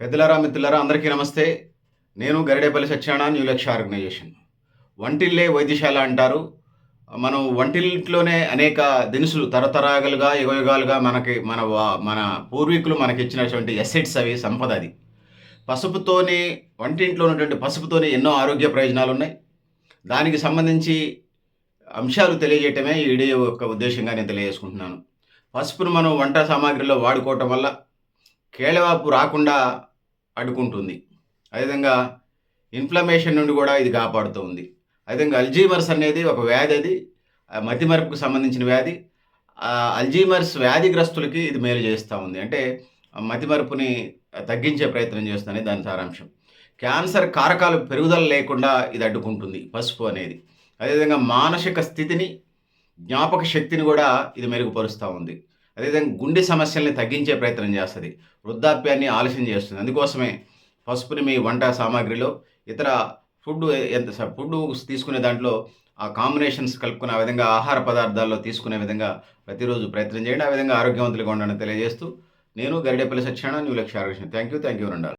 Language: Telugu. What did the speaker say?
పెద్దలారా మిత్రులారా అందరికీ నమస్తే. నేను గరిడేపల్లి సత్యనారాయణ న్యూ లక్ష్య ఆర్గనైజేషన్ వంటిల్లే వైద్యశాల అంటారు. మనం వంటిల్లోనే అనేక దినుసులు తరతరాలుగా యుగయుగాలుగా మనకి మన మన పూర్వీకులు మనకి ఇచ్చినటువంటి ఎసెట్స్ అవి సంపద అది. పసుపుతోనే వంటింట్లో ఉన్నటువంటి పసుపుతోనే ఎన్నో ఆరోగ్య ప్రయోజనాలు ఉన్నాయి దానికి సంబంధించి అంశాలు తెలియజేయటమే ఈ వీడియో యొక్క ఉద్దేశంగా నేను తెలియజేసుకుంటున్నాను. పసుపును మనం వంట సామాగ్రిలో వాడుకోవటం వల్ల కేళవాపు రాకుండా అడ్డుకుంటుంది. అదేవిధంగా ఇన్ఫ్లమేషన్ నుండి కూడా ఇది కాపాడుతుంది అదేవిధంగా అల్జీమర్స్ అనేది ఒక వ్యాధి అది. ఆ మతిమరుపుకు సంబంధించిన వ్యాధి. అల్జీమర్స్ వ్యాధిగ్రస్తులకి ఇది మేలు చేస్తూ ఉంది. అంటే మతిమరుపుని తగ్గించే ప్రయత్నం చేస్తుంది దాని సారాంశం. క్యాన్సర్ కారకాలు పెరుగుదల లేకుండా ఇది అడ్డుకుంటుంది పసుపు అనేది. అదేవిధంగా మానసిక స్థితిని జ్ఞాపక శక్తిని కూడా ఇది మెరుగుపరుస్తూ ఉంది. అదేవిధంగా గుండె సమస్యల్ని తగ్గించే ప్రయత్నం చేస్తుంది. వృద్ధాప్యాన్ని ఆలస్యం చేస్తుంది. అందుకోసమే పసుపుని మీ వంట సామాగ్రిలో ఇతర ఫుడ్ ఎంత ఫుడ్ తీసుకునే దాంట్లో ఆ కాంబినేషన్స్ కలుపుకునే విధంగా ఆహార పదార్థాల్లో తీసుకునే విధంగా ప్రతిరోజు ప్రయత్నం చేయండి. ఆ విధంగా ఆరోగ్యవంతులుగా ఉండాలని తెలియజేస్తూ నేను గరిడేపల్లి సత్యనారాయణ న్యూ లక్ష్య ఆరోగ్యం థ్యాంక్ యూ థ్యాంక్ యూ ఉండాలి